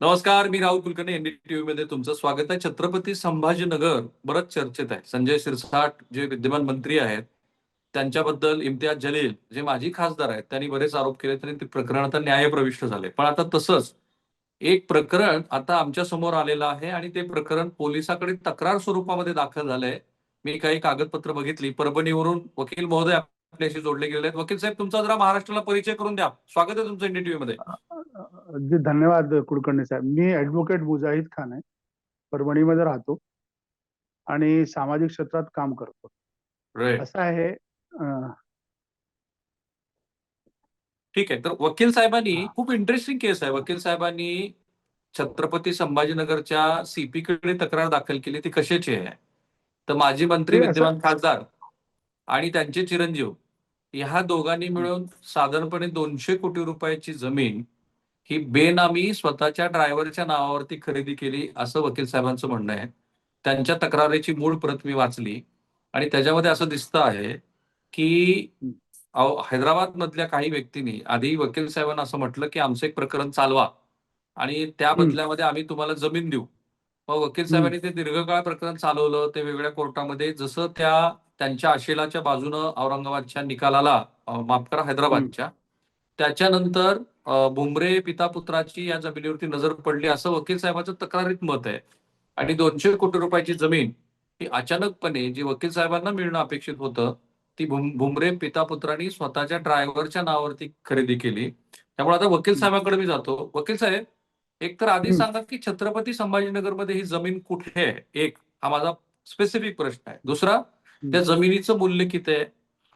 नमस्कार मी राहुल कुलकर्णी एनडीटीव्ही मध्ये तुमचं स्वागत आहे. छत्रपती संभाजीनगर बरंच चर्चेत आहे. संजय शिरसाट जे विद्यमान मंत्री आहेत त्यांच्याबद्दल इम्तियाज जलील जे माजी खासदार आहेत त्यांनी बरेच आरोप केले तरी ते प्रकरण आता न्यायप्रविष्ट झाले. पण आता तसंच एक प्रकरण आता आमच्यासमोर आलेलं आहे आणि ते प्रकरण पोलिसाकडे तक्रार स्वरूपामध्ये दाखल झालंय. मी काही कागदपत्र बघितली. परभणीवरून वकील महोदय आपल्याशी जोडले गेले आहेत. वकील साहेब तुमचा जरा महाराष्ट्राला परिचय करून द्या. स्वागत आहे तुमचं एनडीटीव्ही मध्ये. अगदी धन्यवाद कुलकर्णी साहेब. मी ऍडव्होकेट मुजाहिद खान आहे. परभणीमध्ये राहतो. आणि सामाजिक क्षेत्रात काम करतो. असं आहे ठीक आहे. तर वकील साहेबांनी खूप इंटरेस्टिंग केस आहे. वकील साहेबांनी छत्रपती संभाजीनगरच्या सीपी कडे तक्रार दाखल केली. ती कशाची आहे? तर माजी मंत्री विद्यमान खासदार. आणि त्यांचे चिरंजीव ह्या दोघांनी मिळून साधारणपणे दोनशे कोटी रुपयाची जमीन ही बेनामी स्वतःच्या ड्रायव्हरच्या नावावरती खरेदी केली असं वकील साहेबांचं म्हणणं आहे. त्यांच्या तक्रारीची मूळ प्रत मी वाचली. आणि त्याच्यामध्ये असं दिसतं आहे की हैदराबाद मधल्या काही व्यक्तींनी आधी वकील साहेबांना असं म्हटलं की आमचं एक प्रकरण चालवा आणि त्या. बदल्यामध्ये आम्ही तुम्हाला जमीन देऊ. मग वकील साहेबांनी ते दीर्घकाळ प्रकरण चालवलं ते वेगळ्या कोर्टामध्ये जसं त्या त्यांच्या आशेलाच्या बाजूनं औरंगाबादच्या निकालाला माफ करा हैदराबादच्या. त्याच्यानंतर अं, भुमरे पिता पुत्राची या जमिनीवरती नजर पडली असं वकील साहेबांचं तक्रारीत मत आहे. आणि दोनशे कोटी रुपयाची जमीन ही अचानकपणे जी वकील साहेबांना मिळणं अपेक्षित होतं ती भुम- भुमरे पिता पुत्रांनी स्वतःच्या ड्रायव्हरच्या नावावरती खरेदी केली. त्यामुळे आता वकील साहेबांकडे मी जातो. वकील साहेब एक तर आधी. सांगा की छत्रपती संभाजीनगरमध्ये ही जमीन कुठे आहे? एक हा माझा स्पेसिफिक प्रश्न आहे. दुसरा त्या जमिनीचं मूल्य किती आहे?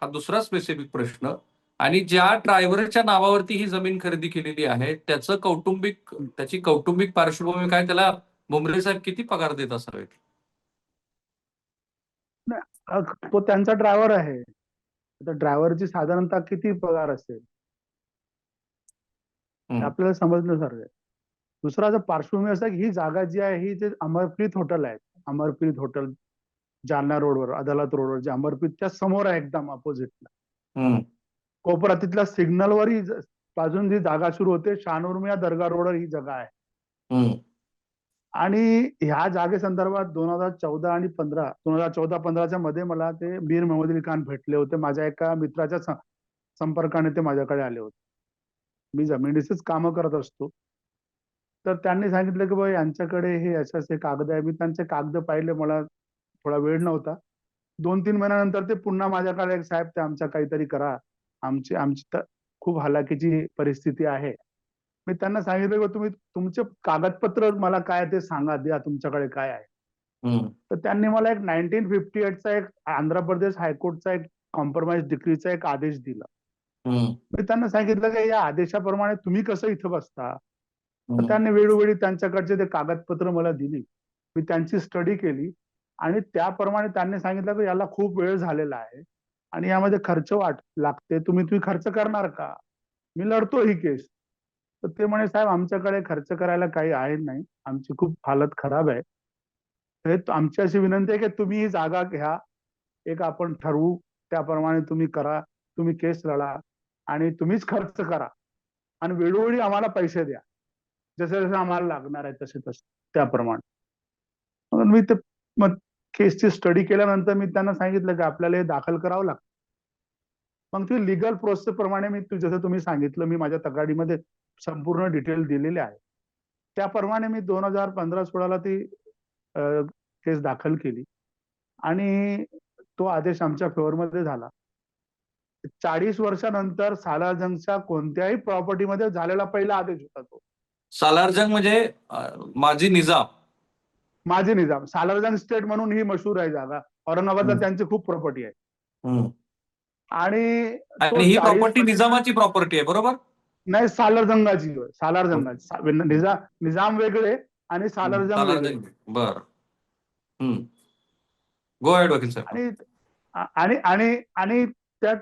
हा दुसरा स्पेसिफिक प्रश्न. आणि ज्या ड्रायव्हरच्या नावावरती ही जमीन खरेदी केलेली आहे त्याचं कौटुंबिक त्याची कौटुंबिक पार्श्वभूमी काय? त्याला भुमरे साहेब किती पगार देत असावेत? तो त्यांचा ड्रायव्हर आहे. आता ड्रायव्हरची साधारणतः किती पगार असेल. आपल्याला समजण्यासारखं दुसरा जर पार्श्वभूमी असा की ही जागा जी आहे ही जे अमरप्रीत हॉटेल आहे. अमरप्रीत हॉटेल जालना रोडवर अदालत रोडवर जे अमरप्रीतच्या समोर आहे एकदम अपोजिटला हम्म. कोपरा तिथल्या सिग्नलवर ही बाजून जी जागा सुरू होते शानूरमिया दर्गा रोडवर ही जागा आहे. आणि ह्या जागेसंदर्भात दोन हजार चौदा आणि पंधरा दोन हजार चौदा पंधराच्या मध्ये मला ते मीर मोहम्मद अली खान भेटले होते. माझ्या एका मित्राच्या संपर्काने ते माझ्याकडे आले होते. मी जमिनीचेच कामं करत असतो. तर त्यांनी सांगितलं की बाबा यांच्याकडे हे असे असे कागद आहे. मी त्यांचे कागद पाहिले. मला थोडा वेळ नव्हता. दोन तीन महिन्यानंतर ते पुन्हा माझ्याकडे एक साहेब ते आमच्या काहीतरी करा. आमची आमची तर खूप हलाखीची परिस्थिती आहे. मी त्यांना सांगितलं की तुम्ही तुमचे कागदपत्र मला काय ते सांगा द्या तुमच्याकडे काय आहे. तर त्यांनी मला एक नाईन्टीन फिफ्टी एटचा एक आंध्र प्रदेश हायकोर्टचा एक कॉम्प्रोमाइज डिक्रीचा एक आदेश दिला. मी त्यांना सांगितलं की या आदेशाप्रमाणे तुम्ही कसं इथं बसता? तर. त्यांनी वेळोवेळी त्यांच्याकडचे ते कागदपत्र मला दिली. मी त्यांची स्टडी केली. आणि त्याप्रमाणे त्यांनी सांगितलं की याला खूप वेळ झालेला आहे. आणि यामध्ये खर्च वाट लागते. तुम्ही तुम्ही खर्च करणार का? मी लढतो ही केस. तर ते म्हणे साहेब आमच्याकडे खर्च करायला काही आहे नाही. आमची खूप हालत खराब आहे. हे आमची अशी विनंती आहे की तुम्ही ही जागा घ्या. एक आपण ठरवू. त्याप्रमाणे तुम्ही करा. तुम्ही केस लढा. आणि तुम्हीच खर्च करा. आणि वेळोवेळी आम्हाला पैसे द्या. जसे जसे आम्हाला लागणार आहे तसे तसे. त्याप्रमाणे. म्हणून मी ते मग केसची स्टडी केल्यानंतर मी त्यांना सांगितलं की आपल्याला हे दाखल करावं लागतं. मग ती लिगल प्रोसेस प्रमाणे मी जसं तुम्ही सांगितलं मी माझ्या तक्रारीमध्ये संपूर्ण डिटेल दिलेले आहे. त्याप्रमाणे मी दोन हजार पंधरा सोळाला ती केस दाखल केली. आणि तो आदेश आमच्या फेवरमध्ये झाला. चाळीस वर्षानंतर सालारजंगच्या कोणत्याही प्रॉपर्टीमध्ये झालेला पहिला आदेश होता तो. सालारजंग म्हणजे माझी माजी निजाम. माझे निजाम. सालारजंग स्टेट म्हणून ही मशहूर आहे जागा. औरंगाबादला. त्यांची खूप प्रॉपर्टी आहे. आणि ही 40 प्रॉपर्टी निजामाची प्रॉपर्टी आहे बरोबर? नाही सालारजंगाची सालारजंगाची. निजाम निजाम वेगळे आणि सालारजंग वेगळे. बर. हम्म. गो आणि आणि आणि आणि त्यात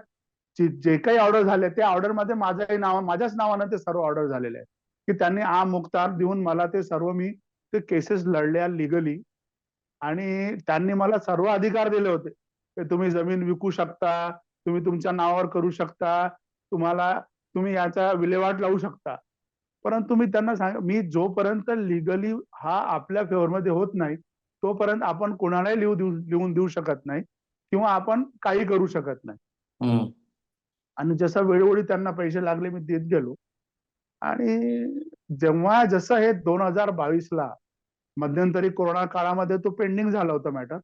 जे जे काही ऑर्डर झाले त्या ऑर्डरमध्ये माझ्याही नाव माझ्याच नावानं ते सर्व ऑर्डर झालेले आहेत. की त्यांनी आ मुक्तार देऊन मला ते सर्व मी ते केसेस लढल्या लिगली आणि त्यांनी मला सर्व अधिकार दिले होते. की तुम्ही जमीन विकू शकता तुम्ही तुमच्या नावावर करू शकता तुम्हाला तुम्ही याचा विल्हेवाट लावू शकता. परंतु मी त्यांना सांग मी जोपर्यंत लिगली हा आपल्या फेवरमध्ये होत नाही तोपर्यंत आपण कोणालाही लिहू देऊ लिहून देऊ शकत नाही किंवा आपण काही करू शकत नाही. आणि जसं वेळोवेळी त्यांना पैसे लागले मी देत गेलो. आणि जेव्हा जसं हे दोन हजार बावीसला मध्यंतरी कोरोना काळामध्ये तो पेंडिंग झाला होता मॅटर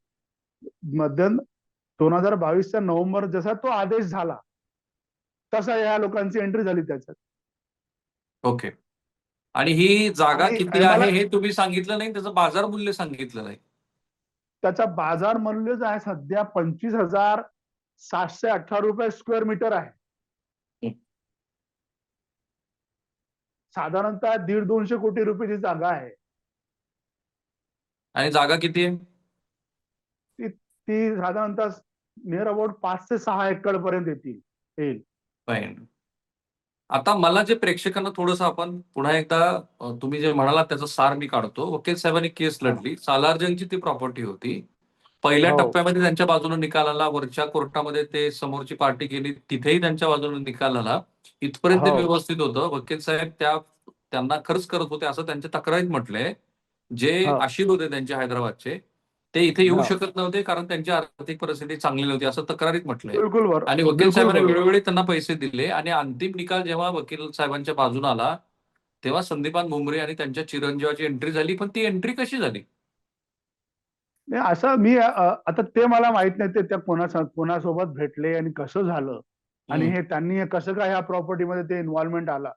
मध्यंत दोन हजार बावीसच्या नोव्हेंबर जसा तो आदेश झाला तसा या लोकांची एंट्री झाली त्याच्यात. ओके. आणि ही जागा किती आहे हे तुम्ही सांगितलं नाही त्याचं बाजार मूल्य सांगितलं नाही. त्याचा बाजार मूल्य जो आहे सध्या पंचवीस हजार सातशे अठरा रुपये स्क्वेअर मीटर आहे. साधारणतः दीड दोनशे कोटी रुपयाची जागा आहे. आणि जागा किती आहे? ती साधारणतः नियर अबाउट पाच ते सहा एकर पर्यंत येतील येईल. आता मला जे प्रेक्षकांना थोडंसं आपण पुन्हा एकदा तुम्ही जे म्हणालात त्याचा सार मी काढतो. वकील साहेबांनी केस लढली. सालार्जनची ती प्रॉपर्टी होती. पहिल्या हो. टप्प्यामध्ये त्यांच्या बाजूने निकाल आला वरच्या कोर्टामध्ये ते समोरची पार्टी गेली तिथेही त्यांच्या बाजूने निकाल आला इथपर्यंत ते हो. व्यवस्थित होतं वकील साहेब त्या त्यांना खर्च करत होते असं त्यांच्या तक्रारीत म्हटलंय जे हो. आशिल होते त्यांचे हैदराबादचे ते इथे येऊ हो. शकत नव्हते कारण त्यांची आर्थिक परिस्थिती चांगली नव्हती असं तक्रारीत म्हटलंय बिलकुल बरोबर आणि वकील बिलकुल साहेबांनी बरोबर. वेळोवेळी त्यांना पैसे दिले आणि अंतिम निकाल जेव्हा वकील साहेबांच्या बाजूने आला तेव्हा संदीपान भुमरे आणि त्यांच्या चिरंजीवाची एंट्री झाली पण ती एंट्री कशी झाली नाही असं मी आता ते मला माहीत नाही ते त्या कोणा कोणासोबत भेटले आणि कसं झालं. आणि. हे त्यांनी हे कसं काय ह्या प्रॉपर्टीमध्ये ते इन्व्हॉल्वमेंट आला.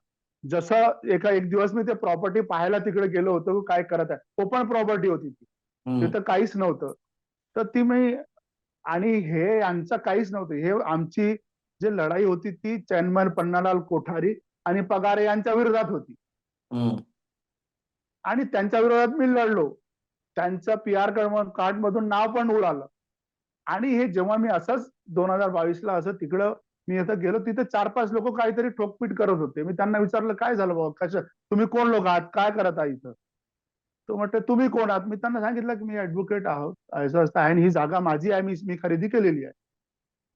जसं एका एक दिवस मी ते प्रॉपर्टी पाहायला तिकडे गेलो होतो काय करत आहे. ओपन प्रॉपर्टी होती ती. तिथं काहीच नव्हतं. तर ती मी आणि हे यांचं काहीच नव्हतं. हे आमची जी लढाई होती ती चैनमल पन्नालाल कोठारी आणि पगारे यांच्या विरोधात होती. आणि त्यांच्या विरोधात मी लढलो. त्यांचं पी आर कार्ड मधून नाव पण उडालं आणि हे जेव्हा मी असंच दोन हजार बावीसला असं तिकडं मी इथं गेलो तिथे चार पाच लोक काहीतरी ठोकपीट करत होते. मी त्यांना विचारलं काय झालं बाबा? कसं तुम्ही कोण लोक आहात? काय करत आहे इथं? तो म्हटलं तुम्ही कोण आहात? मी त्यांना सांगितलं की मी ऍडव्होकेट आहोत. असं असतं आहे आणि ही जागा माझी आहे. मी मी खरेदी केलेली आहे.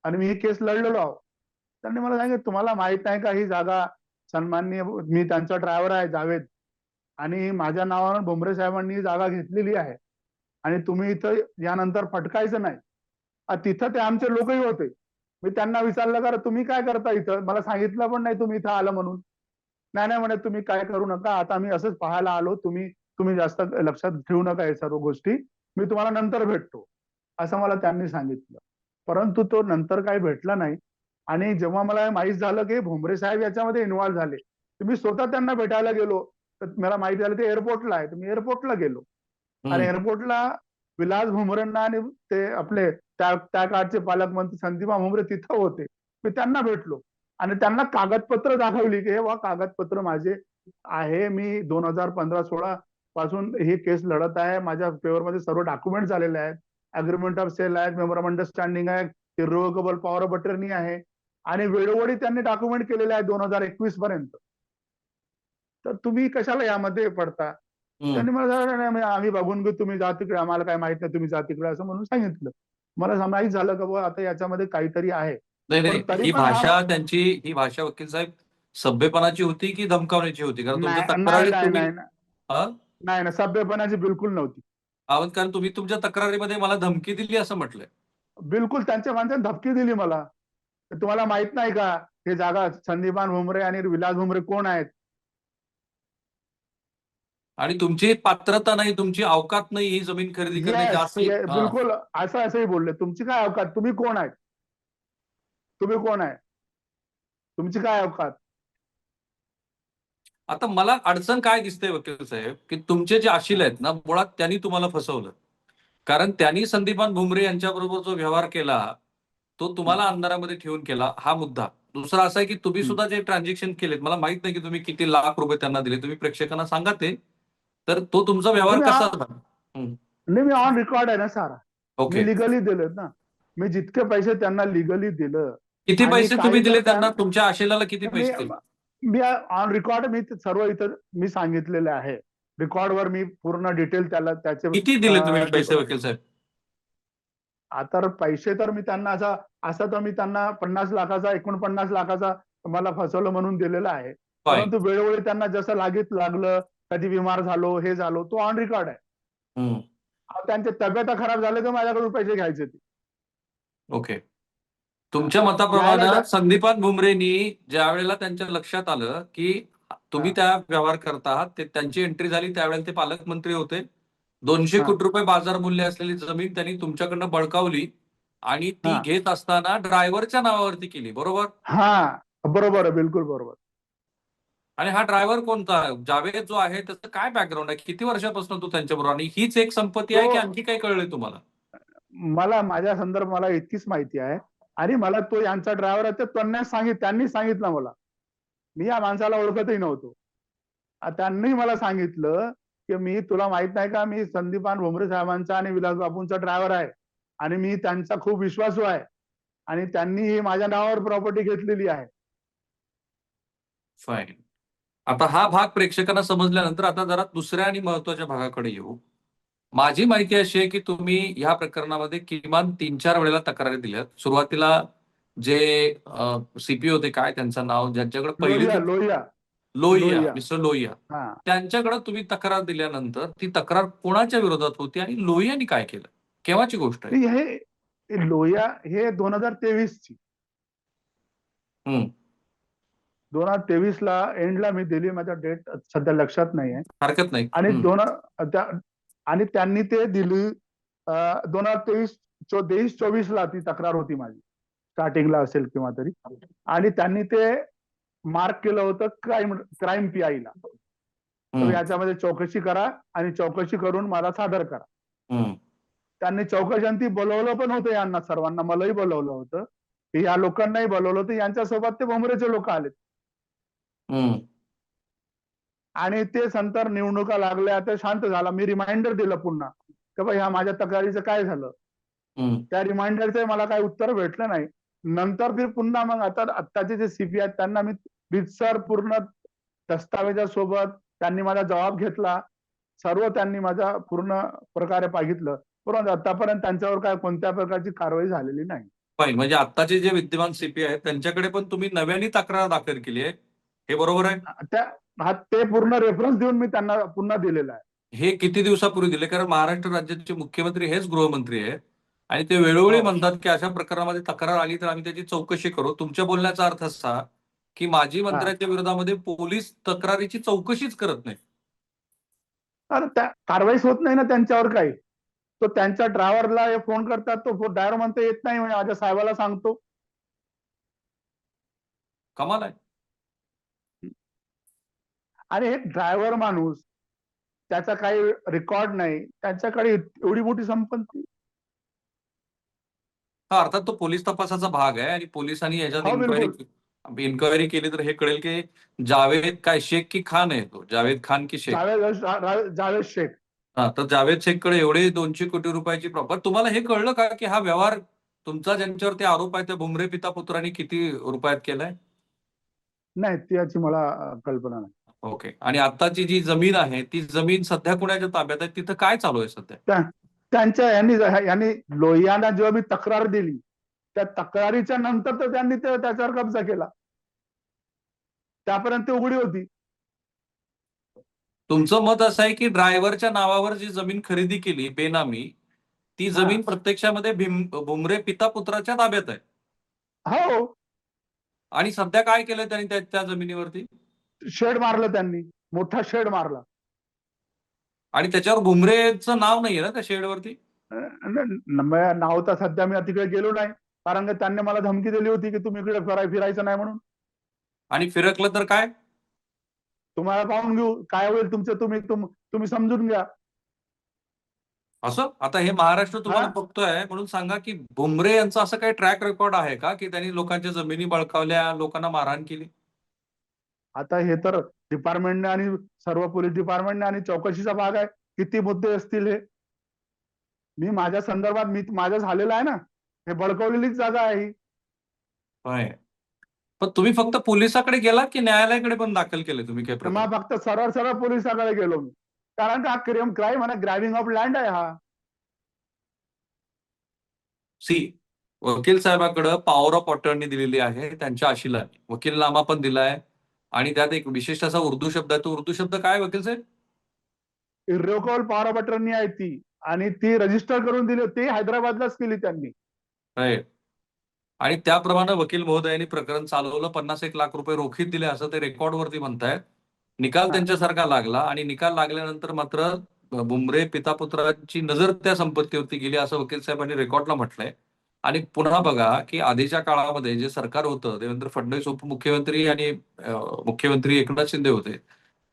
आणि मी ही केस लढलेलो आहोत. त्यांनी मला सांगितलं तुम्हाला माहीत नाही का ही जागा सन्माननीय मी त्यांचा ड्रायव्हर आहे जावेद? आणि माझ्या नावावर भुमरे साहेबांनी जागा घेतलेली आहे. आणि तुम्ही इथं यानंतर फटकायचं नाही. तिथं ते आमचे लोकही होते. मी त्यांना विचारलं का तुम्ही काय करता इथं? मला सांगितलं पण नाही तुम्ही इथं आलं म्हणून. नाही नाही म्हणे तुम्ही काय करू नका. आता मी असंच पाहायला आलो. तुम्ही तुम्ही जास्त लक्षात ठेवू नका या सर्व गोष्टी. मी तुम्हाला नंतर भेटतो. असं मला त्यांनी सांगितलं. परंतु तो नंतर काही भेटला नाही. आणि जेव्हा मला माहीत झालं की भुमरे साहेब याच्यामध्ये इन्व्हॉल्व्ह झाले मी स्वतः त्यांना भेटायला गेलो. तर मला माहिती झालं ते एअरपोर्टला आहे. तर मी एअरपोर्टला गेलो. आणि. एअरपोर्टला विलास भुमरेंना आणि ते आपले त्या त्या काळचे पालकमंत्री संदीपा भुमरे तिथं होते. मी त्यांना भेटलो. आणि त्यांना कागदपत्र दाखवली की हे वा कागदपत्र माझे आहे. मी दोन हजार पंधरा सोळा पासून ही केस लढत आहे. माझ्या फेवरमध्ये सर्व डॉक्युमेंट झालेले आहेत. अग्रीमेंट ऑफ सेल आहेत मेमोरम अंडरस्टँडिंग आहे इरोगेबल पॉवर ऑफ अटर्नी आहे. आणि वेळोवेळी त्यांनी डॉक्युमेंट केलेले आहे दोन हजार एकवीस पर्यंत. तर तुम्ही कशाला यामध्ये पडता. त्यांनी मला सांगितलं, "नाही, आम्ही बघून घेऊ तुम्ही जा तिकडे आम्हाला काय माहीत नाही तुम्ही जा तिकडे असं म्हणून सांगितलं. मला माहीत झालं का बुवा आता याच्यामध्ये काहीतरी आहे. ही भाषा त्यांची ही भाषा वकील साहेब सभ्यपणाची होती की धमकावण्याची होती? कारण तुमच्या नाही ना सभ्यपणाची बिलकुल नव्हती. कारण तुम्ही तुमच्या तक्रारीमध्ये मला धमकी दिली असं म्हटलंय. बिलकुल त्यांच्या माणसाने धपकी दिली मला. तुम्हाला माहीत नाही का हे जागा संदीपान भुमरे आणि विलास भुमरे कोण आहेत? आणि तुमची पात्रता नाही तुमची अवकात नाही ही जमीन खरेदी करण्याची असं. बिलकुल. असं असंही बोलले. तुमची काय अवकात? तुम्ही कोण आहे? तुम्ही कोण आहे? तुमची काय अवकात? आता मला अडचण काय दिसते वकील साहेब की तुमचे जे आशिल आहेत ना मुळात त्यांनी तुम्हाला फसवलं. कारण त्यांनी संदीपान भुमरे यांच्याबरोबर जो व्यवहार केला तो तुम्हाला अंधारामध्ये ठेवून केला हा मुद्दा. दुसरा असा आहे की तुम्ही. सुद्धा जे ट्रान्झॅक्शन केलेत मला माहीत नाही की तुम्ही किती लाख रुपये त्यांना दिले तुम्ही प्रेक्षकांना सांगा ते. तर तो तुमचा व्यवहार कसा नाही मी ऑन रेकॉर्ड आहे ना सारा. ओके मी लिगली दिलेत ना. मी जितके पैसे त्यांना लिगली दिलं किती पैसे तुम्ही दिले त्यांना? तुमच्या आशिलाला किती पैसे दिले? मी ऑन रेकॉर्ड मी सर्व इथं मी सांगितलेले आहे. रेकॉर्डवर मी पूर्ण डिटेल त्याला त्याचे किती दिले तुम्ही पैसे वकील साहेब? आता पैसे तर मी त्यांना असा असं तर मी त्यांना पन्नास लाखाचा एकोणपन्नास लाखाचा मला फसवलं म्हणून दिलेला आहे. परंतु वेळोवेळी त्यांना जसं लागीत लागलं कधी बिमार झालो हे झालो तो ऑन रेकॉर्ड आहे हम्म. अहो, त्यांचे तब्येत खराब झाले तर माझ्याकडून पैसे घ्यायचे ते ओके तुमच्या मताप्रमाणे संदीपान भुमरेनी ज्या वेळेला त्यांच्या लक्षात आलं की तुम्ही. त्या व्यवहार करत आहात ते त्यांची एंट्री झाली त्यावेळेला ते पालकमंत्री होते दोनशे. कोटी रुपये बाजार मूल्य असलेली जमीन त्यांनी तुमच्याकडनं बळकावली आणि ती. घेत असताना ड्रायव्हरच्या नावावरती केली बरोबर हा बरोबर बिलकुल बरोबर आणि हा ड्रायव्हर कोणता? जावेद जो आहे त्याचं काय बॅकग्राऊंड आहे? किती वर्षापासून तो त्यांच्याबरोबर? आणि हीच एक संपत्ती आहे की आणखी काही कळलंय तुम्हाला? मला माझ्या संदर्भ मला इतकीच माहिती आहे. आणि मला तो यांचा ड्रायव्हर आहे ते त्यांनी सांगित त्यांनी सांगितलं मला. मी या माणसाला ओळखतही नव्हतो. त्यांनी मला सांगितलं की मी तुला माहीत नाही का मी संदीपान भुमरे साहेबांचा आणि विलास बापूंचा ड्रायव्हर आहे. आणि मी त्यांचा खूप विश्वासू आहे. आणि त्यांनी ही माझ्या नावावर प्रॉपर्टी घेतलेली आहे. फाईन आता हा भाग प्रेक्षकांना समजल्यानंतर आता जरा दुसऱ्या आणि महत्त्वाच्या भागाकडे येऊ. माझी माहिती अशी आहे की तुम्ही ह्या प्रकरणामध्ये किमान तीन चार वेळेला तक्रारी दिल्यात. सुरुवातीला जे सीपी होते काय त्यांचं नाव ज्यांच्याकडे पहिली लोहिया लोहिया. मिस्टर लोहिया. हा. त्यांच्याकडे तुम्ही तक्रार दिल्यानंतर ती तक्रार कोणाच्या विरोधात होती आणि लोहियानी काय केलं? केव्हाची गोष्ट आहे? हे लोहिया हे दोन हजार तेवीस ची. दोन हजार तेवीस ला एंडला मी दिली माझ्या डेट सध्या लक्षात नाही आहे हरकत नाही. आणि. दोन आणि त्यांनी ते दिली दोन हजार तेवीस तेवीस चोवीस ला ती तक्रार होती माझी. स्टार्टिंगला असेल किंवा तरी. आणि त्यांनी ते मार्क केलं होतं क्राईम क्राईम पीआयला. याच्यामध्ये चौकशी करा आणि चौकशी करून मला सादर करा. त्यांनी चौकशांती बोलवलं पण होतं यांना सर्वांना. मलाही बोलवलं होतं. की या लोकांनाही बोलवलं होतं. यांच्यासोबत ते भोमरेचे लोक आले. आणि ते नंतर निवडणुका लागल्या तर शांत झाला. मी रिमाइंडर दिलं पुन्हा की ह्या माझ्या तक्रारीचं काय झालं. त्या रिमाइंडरचं मला काही उत्तर भेटलं नाही. नंतर ते पुन्हा मग आता आत्ताचे जे सीपी आहेत त्यांना मी रितसर पूर्ण दस्तावेजासोबत त्यांनी माझा जबाब घेतला. सर्व त्यांनी माझा पूर्ण प्रकारे पाहितलं परंतु आतापर्यंत त्यांच्यावर काय कोणत्या प्रकारची कारवाई झालेली नाही. म्हणजे आत्ताचे जे विद्यमान सीपी आहेत त्यांच्याकडे पण तुम्ही नव्याने तक्रार दाखल केली आहे. हे बरोबर आहे? त्या हा ते पूर्ण रेफरन्स देऊन मी त्यांना पुन्हा दिलेला आहे. हे किती दिवसापूर्वी दिले? कारण महाराष्ट्र राज्याचे मुख्यमंत्री हेच गृहमंत्री आहेत. आणि ते वेळोवेळी हो. म्हणतात की अशा प्रकारामध्ये तक्रार आली तर आम्ही त्याची चौकशी करू. तुमच्या बोलण्याचा अर्थ असा की माजी मंत्र्याच्या विरोधामध्ये पोलीस तक्रारीची चौकशीच करत नाही. त्या कारवाईच होत नाही ना त्यांच्यावर काही. तो त्यांच्या ड्रायव्हरला फोन करतात तो ड्रायव्हर म्हणतो येत नाही म्हणजे माझ्या साहेबाला सांगतो. कमाल आहे. आणि एक ड्रायव्हर माणूस त्याचा काही रेकॉर्ड नाही त्यांच्याकडे एवढी मोठी संपत्ती. हा अर्थात तो पोलीस तपासाचा भाग आहे आणि पोलिसांनी याच्यात हो, बिलकुल. इन्क्वायरी इन्क्वायरी केली तर हे कळेल की जावेद काय शेख की खान आहे तो? जावेद खान की शेख? जावेद शेख. हा तर जावेद शेखकडे एवढे दोनशे कोटी रुपयाची प्रॉपर तुम्हाला हे कळलं का की हा व्यवहार तुमचा ज्यांच्यावरती आरोप आहे त्या भुमरे पिता पुत्रांनी किती रुपयात केलाय? नाही त्याची मला कल्पना नाही. ओके. आणि आताची जी जमीन आहे ती जमीन सध्या कुणाच्या ताब्यात आहे? तिथं काय चालू आहे सध्या? त्यांच्या यांनी यांनी लोहियांना जेव्हा मी तक्रार दिली त्या तक्रारीच्या नंतर तर त्यांनी ते त्याच्यावर कब्जा केला. त्यापर्यंत ती उघडी होती. तुमचं मत असं आहे की ड्रायव्हरच्या नावावर जी जमीन खरेदी केली बेनामी ती जमीन प्रत्यक्षामध्ये भीम भुमरे पिता पुत्राच्या ताब्यात आहे? हो. आणि सध्या काय केलंय त्यांनी त्या त्या जमिनीवरती? शेड मारलं त्यांनी. मोठा शेड मारला. आणि त्याच्यावर भुमरेचं नाव नाहीये ना त्या शेडवरती? नाव तर सध्या मी तिकडे गेलो नाही. कारण का त्यांनी मला धमकी दिली होती की तुम्ही इकडे फिराय फिरायचं नाही म्हणून. आणि फिरकलं तर काय? तुम्हाला पाहून घेऊ. काय होईल तुमचं तुम्ही तुम- तुम्ही समजून घ्या. असं? आता हे महाराष्ट्र तुम्हाला. बघतोय. म्हणून सांगा की भुमरे यांचा असं काही ट्रॅक रेकॉर्ड आहे का? की त्यांनी लोकांच्या जमिनी बळकावल्या लोकांना मारहाण केली? आता हे तर डिपार्टमेंटने आणि सर्व पोलीस डिपार्टमेंटने आणि चौकशीचा भाग आहे. किती मुद्दे असतील हे? मी माझ्या संदर्भात मी माझं झालेलं आहे ना. हे बळकवलेलीच जागा आहे ही. होय. पण तुम्ही फक्त पोलिसाकडे गेला की न्यायालयाकडे पण दाखल केले तुम्ही मग फक्त सरळ सरळ पोलिसाकडे गेलो मी. कारण का क्राईम क्राईम आहे ग्रॅबिंग ऑफ लँड आहे हा. सी वकील साहेबाकडे पॉवर ऑफ अटर्नी दिलेली आहे त्यांच्या आशिला. वकीलनामा पण दिलाय. आणि त्यात एक विशिष्ट असा उर्दू शब्द आहे. तो उर्दू शब्द काय वकील साहेब? इर्रेव्होकेबल पॉवर ऑफ अटर्नी आहे ती. आणि ती रजिस्टर करून दिली ते हैदराबादलाच केली त्यांनी. राईट. आणि त्याप्रमाणे वकील महोदयांनी प्रकरण चालवलं पन्नास एक लाख रुपये रोखीत दिले असं ते रेकॉर्डवरती म्हणतायत. निकाल. त्यांच्यासारखा लागला आणि निकाल लागल्यानंतर मात्र बुमरे पितापुत्रांची नजर त्या संपत्तीवरती गेली असं वकील साहेबांनी रेकॉर्डला म्हटलंय. आणि पुन्हा बघा की आधीच्या काळामध्ये जे सरकार होतं देवेंद्र फडणवीस उपमुख्यमंत्री आणि मुख्यमंत्री एकनाथ शिंदे होते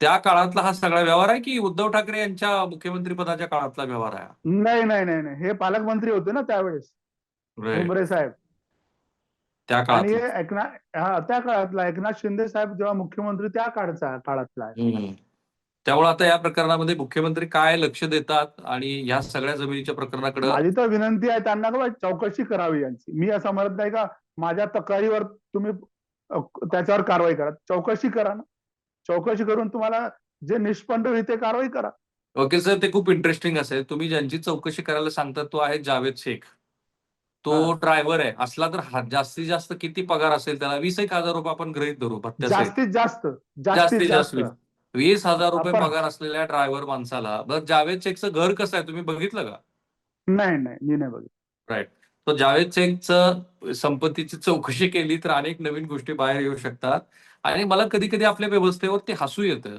त्या काळातला हा सगळा व्यवहार आहे की उद्धव ठाकरे यांच्या मुख्यमंत्री पदाच्या काळातला व्यवहार आहे? नाही नाही नाही नाही हे पालकमंत्री होते ना त्यावेळेस. भुमरे साहेब त्या काळात हे एकनाथ हा त्या काळातला एकनाथ शिंदे साहेब जेव्हा मुख्यमंत्री त्या काळचा काळातला आहे. त्यामुळे आता या प्रकरणामध्ये मुख्यमंत्री काय लक्ष देतात आणि या सगळ्या जमिनीच्या प्रकरणाकडे माझी तर विनंती आहे त्यांना चौकशी करावी यांची. मी असं म्हणत नाही का माझ्या तक्रारीवर तुम्ही त्याच्यावर कारवाई करा. चौकशी करा ना. चौकशी करून तुम्हाला जे निष्पन्न होईल ते कारवाई करा. वकील साहेब ते खूप इंटरेस्टिंग असेल. तुम्ही ज्यांची चौकशी करायला सांगता तो आहे जावेद शेख. तो. ड्रायव्हर आहे. असला तर जास्तीत जास्त किती पगार असेल त्याला? वीस एक हजार रुपये आपण गृहीत धरू. जास्तीत जास्त. जास्तीत जास्तीत जास्त जास्त. वीस हजार रुपये आपण- पगार असलेल्या ड्रायव्हर माणसाला बरं जावेद शेखचं घर कसं आहे? तुम्ही बघितलं का? नाही नाही मी नाही बघितलं. तो जावेद शेखचं संपत्तीची चौकशी केली तर अनेक नवीन गोष्टी बाहेर येऊ शकतात. आणि मला कधी कधी आपल्या व्यवस्थेवरती हसू येतं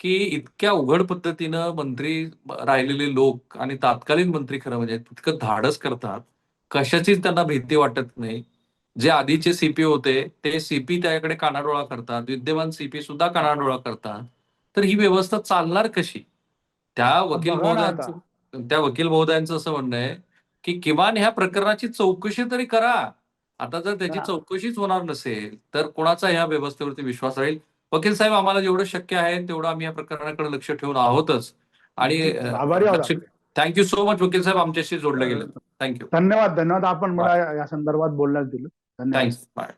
की इतक्या उघड पद्धतीनं मंत्री राहिलेले लोक आणि तात्कालीन मंत्री खरं म्हणजे इतकं धाडस करतात. कशाचीच त्यांना भीती वाटत नाही. जे आधीचे सीपी होते ते सीपी त्याकडे कानाडोळा करतात. विद्यमान सीपी सुद्धा कानाडोळा करतात. तर ही व्यवस्था चालणार कशी? त्या वकील महोदयांचं त्या वकील महोदयांचं असं म्हणणं आहे की किमान ह्या प्रकरणाची चौकशी तरी करा. आता जर त्याची. चौकशीच होणार नसेल तर कोणाचा ह्या व्यवस्थेवरती विश्वास राहील? वकील साहेब आम्हाला जेवढं शक्य आहे तेवढं आम्ही या प्रकरणाकडे लक्ष ठेवून आहोतच. आणि. थँक्यू सो मच वकील साहेब. आमच्याशी जोडले गेले. थँक्यू धन्यवाद. धन्यवाद. आपण मला या संदर्भात बोलण्यास दिलं. धन्यवाद. बाय